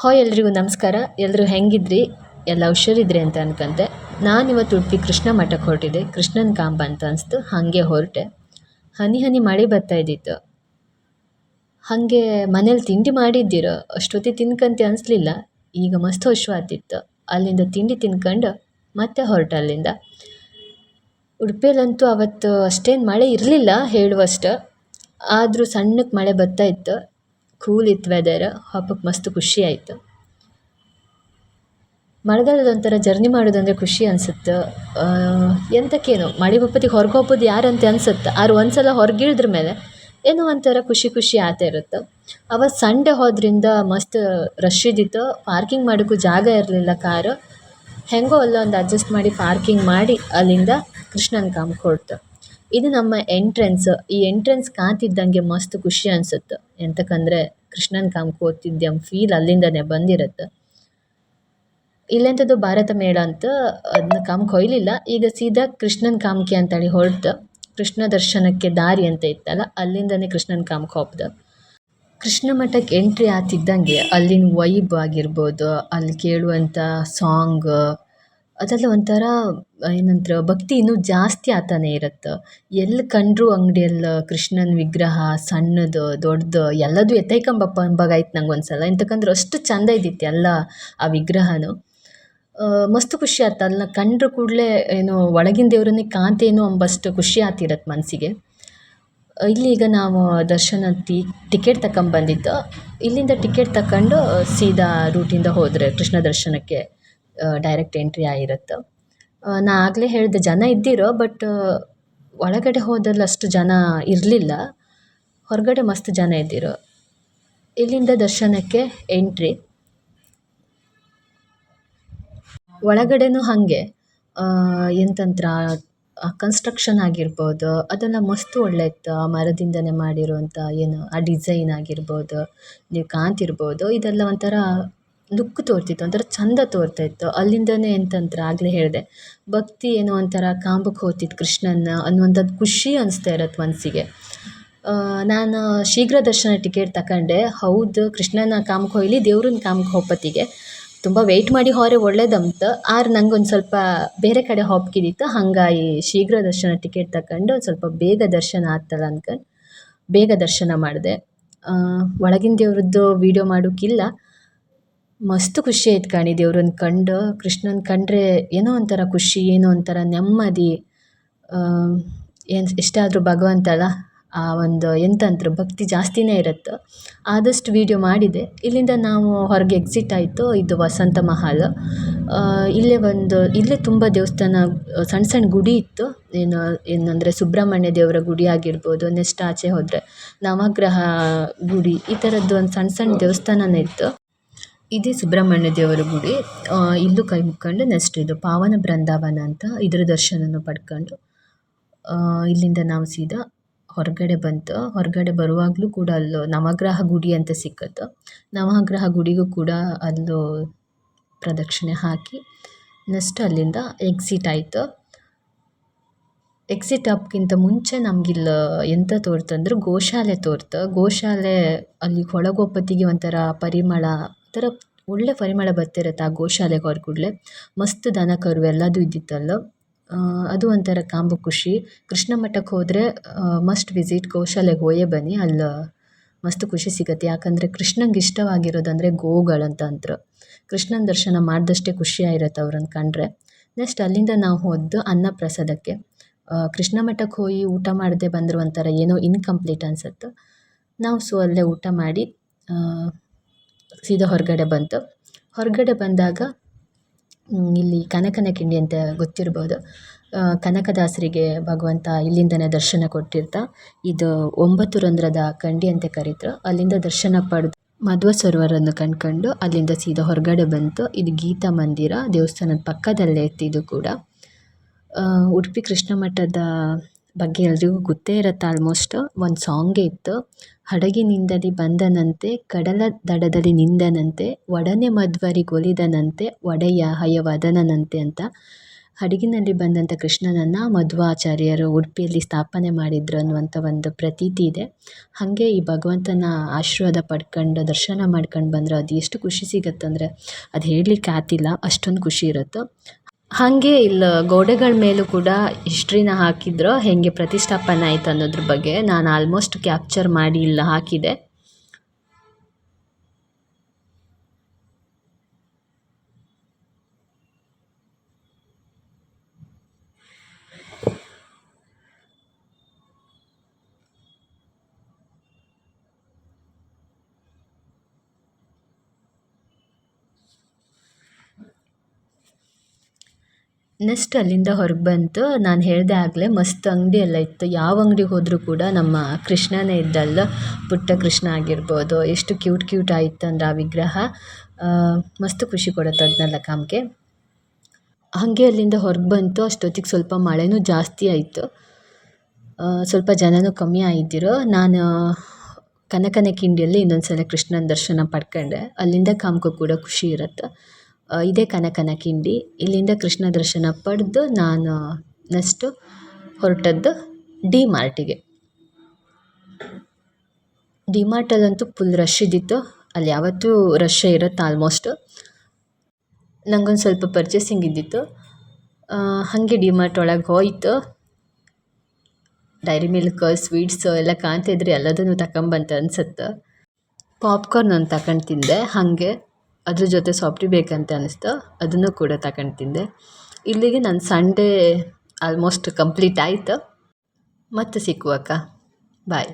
Hi ಎಲ್ರಿಗೂ ನಮಸ್ಕಾರ. ಎಲ್ಲರೂ ಹೆಂಗಿದ್ರಿ? ಎಲ್ಲ ಹುಷಾರಿದ್ರಿ ಅಂತ ಅನ್ಕಂತೆ. ನಾನು ಇವತ್ತು ಉಡುಪಿ ಕೃಷ್ಣ ಮಠಕ್ಕೆ ಹೊರಟಿದ್ದೆ. ಕೃಷ್ಣನ ಕಾಂಬ ಅಂತ ಅನಿಸ್ತು. ಹಾಗೆ ಹೊರಟೆ. ಹನಿ ಹನಿ ಮಳೆ ಬರ್ತಾ ಇದ್ದಿತ್ತು. ಹಾಗೆ ಮನೇಲಿ ತಿಂಡಿ ಮಾಡಿದ್ದೀರ? ಅಷ್ಟೊತ್ತಿ ತಿನ್ಕಂತೆ ಅನಿಸ್ಲಿಲ್ಲ. ಈಗ ಮಸ್ತ್ ಹಶ್ವಾತಿತ್ತು ಅಲ್ಲಿಂದ ತಿಂಡಿ ತಿನ್ಕೊಂಡು ಮತ್ತೆ ಹೊರಟ ಅಲ್ಲಿಂದ. ಉಡುಪಿಯಲ್ಲಂತೂ ಅವತ್ತು ಅಷ್ಟೇನು ಮಳೆ ಇರಲಿಲ್ಲ ಹೇಳುವಷ್ಟು. ಆದರೂ ಸಣ್ಣಕ್ಕೆ ಮಳೆ ಬರ್ತಾ ಇತ್ತು. ಕೂಲ್ ಇತ್ತು ವೆದರ್ ಹಬ್ಬಕ್ಕೆ ಮಸ್ತ್ ಖುಷಿ ಆಯಿತು. ಮಳೆಗಾಲದ ಒಂಥರ ಜರ್ನಿ ಮಾಡೋದಂದ್ರೆ ಖುಷಿ ಅನ್ಸುತ್ತೆ. ಎಂತಕ್ಕೇನು, ಮಳೆ ಬಪ್ಪತ್ತಿಗೆ ಹೊರಗೆ ಹೋಗ್ಬೋದು ಯಾರಂತ ಅನ್ಸುತ್ತೆ. ಆದ್ರೆ ಒಂದ್ಸಲ ಹೊರಗಿಳಿದ್ರ ಮೇಲೆ ಏನೋ ಒಂಥರ ಖುಷಿ ಖುಷಿ ಆತ ಇರುತ್ತೆ. ಅವತ್ತು ಸಂಡೆ ಹೋದ್ರಿಂದ ಮಸ್ತ್ ರಶ್ ಇದ್ದಿತ್ತು. ಪಾರ್ಕಿಂಗ್ ಮಾಡೋಕ್ಕೂ ಜಾಗ ಇರಲಿಲ್ಲ ಕಾರು. ಹೆಂಗೋ ಅಲ್ಲ ಒಂದು ಅಡ್ಜಸ್ಟ್ ಮಾಡಿ ಪಾರ್ಕಿಂಗ್ ಮಾಡಿ ಅಲ್ಲಿಂದ ಕೃಷ್ಣನ ಕಾಮ್ ಕೊಡ್ತು. ಇದು ನಮ್ಮ ಎಂಟ್ರೆನ್ಸ್ ಈ ಎಂಟ್ರೆನ್ಸ್ ಕಾತಿದ್ದಂಗೆ ಮಸ್ತ್ ಖುಷಿ ಅನ್ಸುತ್ತೆ. ಎಂತಕ್ಕಂದರೆ ಕೃಷ್ಣನ್ ಕಾಂಬಕ್ಕೆ ಓದ್ತಿದ್ದೆ ಫೀಲ್ ಅಲ್ಲಿಂದನೇ ಬಂದಿರುತ್ತೆ. ಇಲ್ಲೆಂಥದ್ದು ಭಾರತ ಮೇಳ ಅಂತ ಅದನ್ನ ಕಾಮ್ಕೆ ಹೊಯ್ಲಿಲ್ಲ ಈಗ ಸೀದಾ ಕೃಷ್ಣನ ಕಾಮ್ಕೆ ಅಂತೇಳಿ ಹೊರಟು ಕೃಷ್ಣ ದರ್ಶನಕ್ಕೆ ದಾರಿ ಅಂತ ಇತ್ತಲ್ಲ, ಅಲ್ಲಿಂದನೇ ಕೃಷ್ಣನ್ ಕಾಮ್ಕೆ ಹೋಗ್ದೆ ಕೃಷ್ಣ ಮಠಕ್ಕೆ ಎಂಟ್ರಿ ಆತಿದ್ದಂಗೆ ಅಲ್ಲಿನ ವೈಬ್ ಆಗಿರ್ಬೋದು, ಅಲ್ಲಿ ಕೇಳುವಂಥ ಸಾಂಗ್ ಅದೆಲ್ಲ ಒಂಥರ, ಏನಂತಾರೆ, ಭಕ್ತಿ ಇನ್ನೂ ಜಾಸ್ತಿ ಆತನೇ ಇರುತ್ತೆ. ಎಲ್ಲಿ ಕಂಡರೂ ಅಂಗ್ಡಿಯಲ್ಲಿ ಕೃಷ್ಣನ ವಿಗ್ರಹ, ಸಣ್ಣದು ದೊಡ್ಡದು ಎಲ್ಲದೂ ಎತ್ತೈಕಂಬಪ್ಪ ಅಂಬಾಗಾಯ್ತು ನಂಗೆ ಒಂದ್ಸಲ. ಎಂತಕ್ಕಂದ್ರೆ ಅಷ್ಟು ಚಂದ ಇದ್ದಿತ್ತು ಎಲ್ಲ ಆ ವಿಗ್ರಹನು. ಮಸ್ತ್ ಖುಷಿ ಆತು ಅಲ್ಲ ಕಂಡ್ರೆ ಕೂಡಲೇ ಏನು ಒಳಗಿನ ದೇವರನ್ನೇ ಕಾಂತೇನು ಅಂಬಷ್ಟು ಖುಷಿ ಆತಿರತ್ತೆ ಮನಸ್ಸಿಗೆ ಇಲ್ಲಿ ಈಗ ನಾವು ದರ್ಶನ ಟಿ, ಟಿಕೆಟ್ ತಕೊಂಬಂದಿದ್ದು. ಇಲ್ಲಿಂದ ಟಿಕೆಟ್ ತಕೊಂಡು ಸೀದಾ ರೂಟಿಂದ ಹೋದರೆ ಕೃಷ್ಣ ದರ್ಶನಕ್ಕೆ. ಡೈರೆಕ್ಟ್ ಎಂಟ್ರಿ ಆಗಿರುತ್ತೆ. ನಾ ಆಗಲೇ ಹೇಳಿದೆ, ಜನ ಇದ್ದಿರೋ ಬಟ್ ಒಳಗಡೆ ಹೋದಲ್ಲಿ ಅಷ್ಟು ಜನ ಇರಲಿಲ್ಲ. ಹೊರಗಡೆ ಮಸ್ತ್ ಜನ ಇದ್ದಿರೋ. ಇಲ್ಲಿಂದ ದರ್ಶನಕ್ಕೆ ಎಂಟ್ರಿ ಒಳಗಡೆನೂ ಹಾಗೆ. ಎಂತಂತ್ರ ಕನ್ಸ್ಟ್ರಕ್ಷನ್ ಆಗಿರ್ಬೋದು, ಅದೆಲ್ಲ ಮಸ್ತ್ ಒಳ್ಳೆ ಇತ್ತು ಆ ಮರದಿಂದನೇ ಮಾಡಿರುವಂಥ ಏನು, ಆ ಡಿಸೈನ್ ಆಗಿರ್ಬೋದು, ನೀವು ಕಾಂತಿರ್ಬೋದು ಇದೆಲ್ಲ ಒಂಥರ ಲುಕ್ ತೋರ್ತಿತ್ತು, ಒಂಥರ ಚಂದ ತೋರ್ತಾ ಇತ್ತು ಅಲ್ಲಿಂದನೇ ಎಂತಂತ್ರ ಆಗಲೇ ಹೇಳಿದೆ. ಭಕ್ತಿ ಏನೋ ಒಂಥರ ಕಾಂಬಕ್ಕೆ ಹೋಗ್ತಿತ್ತು ಕೃಷ್ಣನ ಅನ್ನುವಂಥದ್ದು ಖುಷಿ ಅನಿಸ್ತಾ ಇರತ್ತೆ ಮನಸ್ಸಿಗೆ ನಾನು ಶೀಘ್ರ ದರ್ಶನ ಟಿಕೆಟ್ ತಗೊಂಡೆ ಹೌದು, ಕೃಷ್ಣನ ಕಾಮಕ್ಕೆ ಹೋಗ್ಲಿ, ದೇವ್ರನ್ನ ಕಾಮಕ್ಕೆ ಹೋಗ್ಪತ್ತಿಗೆ ತುಂಬ ವೆಯ್ಟ್ ಮಾಡಿ ಹೋರೆ ಒಳ್ಳೇದಂತ. ಆದ್ರೆ ನಂಗೆ ಒಂದು ಸ್ವಲ್ಪ ಬೇರೆ ಕಡೆ ಹೋಗ್ಕಿದಿತ್ತು ಹಂಗಾಗಿ ಶೀಘ್ರ ದರ್ಶನ ಟಿಕೆಟ್ ತಗೊಂಡು ಒಂದು ಸ್ವಲ್ಪ ಬೇಗ ದರ್ಶನ ಆಗ್ತಲ್ಲ ಅನ್ಕಂಡು ಬೇಗ ದರ್ಶನ ಮಾಡಿದೆ. ಒಳಗಿನ ದೇವ್ರದ್ದು ವೀಡಿಯೋ ಮಾಡೋಕ್ಕಿಲ್ಲ ಮಸ್ತ್ ಖುಷಿ ಆಯ್ತು ಕಣೆ ದೇವ್ರನ್ನ ಕಂಡು, ಕೃಷ್ಣನ ಕಂಡರೆ ಏನೋ ಒಂಥರ ಖುಷಿ, ಏನೋ ಒಂಥರ ನೆಮ್ಮದಿ ಏನು ಎಷ್ಟಾದರೂ ಭಗವಂತ ಅಲ್ಲ ಆ ಒಂದು ಎಂತಂದ್ರು ಭಕ್ತಿ ಜಾಸ್ತಿನೇ ಇರುತ್ತೆ. ಆದಷ್ಟು ವೀಡಿಯೋ ಮಾಡಿದೆ. ಇಲ್ಲಿಂದ ನಾವು ಹೊರಗೆ ಎಕ್ಸಿಟ್ ಆಯಿತು, ಇದು ವಸಂತ ಮಹಲ್. ಇಲ್ಲೇ ಒಂದು, ಇಲ್ಲೇ ತುಂಬ ದೇವಸ್ಥಾನ ಸಣ್ಣ ಸಣ್ಣ ಗುಡಿ ಇತ್ತು. ಏನು, ಏನಂದರೆ ಸುಬ್ರಹ್ಮಣ್ಯ ದೇವರ ಗುಡಿ ಆಗಿರ್ಬೋದು, ನೆಕ್ಸ್ಟ್ ಆಚೆ ಹೋದರೆ ನವಗ್ರಹ ಗುಡಿ, ಈ ಥರದ್ದು ಒಂದು ಸಣ್ಣ ಸಣ್ಣ ದೇವಸ್ಥಾನವೇ ಇತ್ತು. ಇದೇ ಸುಬ್ರಹ್ಮಣ್ಯ ದೇವರ ಗುಡಿ ಇಲ್ಲೂ ಕೈ ಮುಕ್ಕೊಂಡು ನೆಕ್ಸ್ಟ್ ಇದು ಪಾವನ ಬೃಂದಾವನ ಅಂತ ಇದರ ದರ್ಶನನೂ ಪಡ್ಕೊಂಡು ಇಲ್ಲಿಂದ ನಾವು ಸೀದಾ ಹೊರಗಡೆ ಬಂತು. ಹೊರಗಡೆ ಬರುವಾಗಲೂ ಕೂಡ ಅಲ್ಲೂ ನವಗ್ರಹ ಗುಡಿ ಅಂತ ಸಿಕ್ಕತ್ತು. ನವಗ್ರಹ ಗುಡಿಗೂ ಕೂಡ ಅಲ್ಲೂ ಪ್ರದಕ್ಷಿಣೆ ಹಾಕಿ ನೆಕ್ಸ್ಟ್ ಅಲ್ಲಿಂದ ಎಕ್ಸಿಟ್ ಆಯಿತು. ಎಕ್ಸಿಟ್ ಅಪ್ಗಿಂತ ಮುಂಚೆ ನಮ್ಗಿಲ್ಲಿ ಎಂತ ತೋರ್ತಂದ್ರೆ ಗೋಶಾಲೆ ತೋರ್ತು. ಗೋಶಾಲೆ ಅಲ್ಲಿ ಒಳಗೊಪ್ಪತ್ತಿಗೆ ಒಂಥರ ಪರಿಮಳ ಒಂಥರ ಒಳ್ಳೆ ಪರಿಮಳ ಬರ್ತಿರತ್ತೆ ಆ ಗೋಶಾಲೆಗೆ ಹೋದ ಕೂಡಲೇ. ಮಸ್ತ್ ದನ ಕರು ಎಲ್ಲದೂ ಇದ್ದಿತ್ತಲ್ಲ. ಅದು ಒಂಥರ ಕಾಂಬು ಖುಷಿ. ಕೃಷ್ಣ ಮಠಕ್ಕೆ ಹೋದರೆ ಮಸ್ಟ್ ವಿಸಿಟ್ ಗೋಶಾಲೆಗೆ ಹೋಯೇ ಬನ್ನಿ. ಅಲ್ಲಿ, ಮಸ್ತ್ ಖುಷಿ ಸಿಗತ್ತೆ. ಯಾಕಂದರೆ ಕೃಷ್ಣಂಗೆ ಇಷ್ಟವಾಗಿರೋದಂದರೆ ಗೋಗಳಂತ ಅಂದ್ರು ಕೃಷ್ಣನ ದರ್ಶನ ಮಾಡಿದಷ್ಟೇ ಖುಷಿ ಆಗಿರತ್ತೆ ಅವ್ರನ್ನ ಕಂಡರೆ. ನೆಕ್ಸ್ಟ್ ಅಲ್ಲಿಂದ ನಾವು ಹೋದ್ದು ಅನ್ನ ಪ್ರಸಾದಕ್ಕೆ ಕೃಷ್ಣ ಮಠಕ್ಕೆ ಹೋಗಿ ಊಟ ಮಾಡದೆ ಬಂದರು ಒಂಥರ ಏನೋ ಇನ್ಕಂಪ್ಲೀಟ್ ಅನ್ಸತ್ತೆ. ನಾವು ಸೊ ಅಲ್ಲೇ ಊಟ ಮಾಡಿ ಸೀದಾ ಹೊರಗಡೆ ಬಂತು. ಹೊರಗಡೆ ಬಂದಾಗ ಇಲ್ಲಿ ಕನಕನ ಕಿಂಡಿ ಅಂತ ಗೊತ್ತಿರ್ಬೋದು. ಕನಕದಾಸರಿಗೆ ಭಗವಂತ ಇಲ್ಲಿಂದನೇ ದರ್ಶನ ಕೊಟ್ಟಿರ್ತ. ಇದು ಒಂಬತ್ತು ರಂಧ್ರದ ಕಂಡಿ ಅಂತ ಕರೀತರು. ಅಲ್ಲಿಂದ ದರ್ಶನ ಪಡೆದು ಮಧ್ವ ಸರೋವರನ್ನು ಕಂಡ್ಕೊಂಡು ಅಲ್ಲಿಂದ ಸೀದಾ ಹೊರಗಡೆ ಬಂತು. ಇದು ಗೀತಾ ಮಂದಿರ, ದೇವಸ್ಥಾನದ ಪಕ್ಕದಲ್ಲೇ ಇತ್ತು ಇದು ಕೂಡ. ಉಡುಪಿ ಕೃಷ್ಣ ಮಠದ ಬಗ್ಗೆ ಎಲ್ರಿಗೂ ಗೊತ್ತೇ ಇರುತ್ತೆ ಆಲ್ಮೋಸ್ಟ್ ಒಂದು ಸಾಂಗೇ ಇತ್ತು. ಹಡಗಿನಿಂದಲಿ ಬಂದನಂತೆ, ಕಡಲ ದಡದಲ್ಲಿ ನಿಂದನಂತೆ, ಒಡನೆ ಮಧ್ವರಿಗೊಲಿದನಂತೆ ಒಡೆಯ ಹಯವದನಂತೆ ಅಂತ. ಹಡಗಿನಲ್ಲಿ ಬಂದಂಥ ಕೃಷ್ಣನನ್ನು ಮಧ್ವಾಚಾರ್ಯರು ಉಡುಪಿಯಲ್ಲಿ ಸ್ಥಾಪನೆ ಮಾಡಿದ್ರು ಅನ್ನುವಂಥ ಒಂದು ಪ್ರತೀತಿ ಇದೆ. ಹಾಗೆ ಈ ಭಗವಂತನ ಆಶೀರ್ವಾದ ಪಡ್ಕೊಂಡು, ದರ್ಶನ ಮಾಡ್ಕೊಂಡು ಬಂದರೆ ಅದು ಎಷ್ಟು ಖುಷಿ ಸಿಗತ್ತಂದರೆ, ಅದು ಹೇಳಲಿಕ್ಕೆ ಆತಿಲ್ಲ, ಅಷ್ಟೊಂದು ಖುಷಿ ಇರುತ್ತೆ. ಹಾಗೆ ಇಲ್ಲಿ, ಗೋಡೆಗಳ ಮೇಲೂ ಕೂಡ ಹಿಸ್ಟ್ರಿನ ಹಾಕಿದ್ರು, ಹೇಗೆ ಪ್ರತಿಷ್ಠಾಪನೆ ಆಯ್ತು ಅನ್ನೋದ್ರ ಬಗ್ಗೆ ನಾನು ಆಲ್ಮೋಸ್ಟ್ ಕ್ಯಾಪ್ಚರ್ ಮಾಡಿ ಇಲ್ಲಿ ಹಾಕಿದೆ. ನೆಕ್ಸ್ಟ್ ಅಲ್ಲಿಂದ ಹೊರಗೆ ಬಂತು. ನಾನು ಹೇಳಿದೆ ಆಗಲೇ ಮಸ್ತ್ ಅಂಗಡಿ ಎಲ್ಲ ಇತ್ತು. ಯಾವ ಅಂಗಡಿಗೆ ಹೋದರೂ ಕೂಡ ನಮ್ಮ ಕೃಷ್ಣನೇ ಇದ್ದಲ್ಲ ಪುಟ್ಟ ಕೃಷ್ಣ ಆಗಿರ್ಬೋದು. ಎಷ್ಟು ಕ್ಯೂಟ್ ಕ್ಯೂಟ್ ಆಯ್ತು ಅಂದ್ರೆ ಆ ವಿಗ್ರಹ. ಮಸ್ತ್ ಖುಷಿ ಕೊಡುತ್ತೆ ಅದನ್ನೆಲ್ಲ ಕಾಮ್ಗೆ. ಹಾಗೆ ಅಲ್ಲಿಂದ ಹೊರಗೆ ಬಂತು. ಅಷ್ಟೊತ್ತಿಗೆ ಸ್ವಲ್ಪ ಮಳೆನೂ ಜಾಸ್ತಿ ಆಯಿತು. ಸ್ವಲ್ಪ ಜನನೂ ಕಮ್ಮಿ ಆಗಿದ್ದಿರು ನಾನು, ಕನಕನ ಕಿಂಡಿಯಲ್ಲಿ ಇನ್ನೊಂದು ಸಲ ಕೃಷ್ಣನ ದರ್ಶನ ಪಡ್ಕೊಂಡೆ. ಅಲ್ಲಿಂದ ಕಾಮ್ಕೋ ಕೂಡ ಖುಷಿ ಇರುತ್ತೆ. ಇದೇ ಕನಕನ ಕಿಂಡಿ. ಇಲ್ಲಿಂದ ಕೃಷ್ಣ ದರ್ಶನ ಪಡೆದು ನಾನು ನೆಕ್ಸ್ಟು ಹೊರಟದ್ದು ಡಿ ಮಾರ್ಟಿಗೆ ಡಿ ಮಾರ್ಟಲ್ಲಂತೂ ಫುಲ್ ರಶ್ ಇದ್ದಿತ್ತು. ಅಲ್ಲಿ ಯಾವತ್ತೂ ರಶ್ಶೇ ಇರುತ್ತೆ ಆಲ್ಮೋಸ್ಟ್ ನನಗೊಂದು ಸ್ವಲ್ಪ ಪರ್ಚೇಸಿಂಗ್ ಇದ್ದಿತ್ತು. ಹಾಗೆ ಡಿ ಮಾರ್ಟ್ ಒಳಗೆ ಹೋಯಿತು. ಡೈರಿ ಮಿಲ್ಕ್, ಸ್ವೀಟ್ಸ್ ಎಲ್ಲ ಕಾಣ್ತಿದ್ರೆ, ಎಲ್ಲದನ್ನು ತಗೊಂಬಂತ ಅನ್ಸುತ್ತೆ. ಪಾಪ್ಕಾರ್ನ್ ಒಂದು ತಗೊಂಡು ತಿಂದೆ, ಹಾಗೆ. ಅದ್ರ ಜೊತೆ ಸಾಫ್ಟಿ ಬೇಕಂತ ಅನಿಸ್ತು. ಅದನ್ನು ಕೂಡ ತಗೊಂಡು ತಿಂದೆ. ಇಲ್ಲಿಗೆ ನನ್ನ ಸಂಡೇ ಆಲ್ಮೋಸ್ಟ್ ಕಂಪ್ಲೀಟ್ ಆಯಿತು. ಮತ್ತೆ ಸಿಕ್ಕುವಕ್ಕ ಬಾಯ್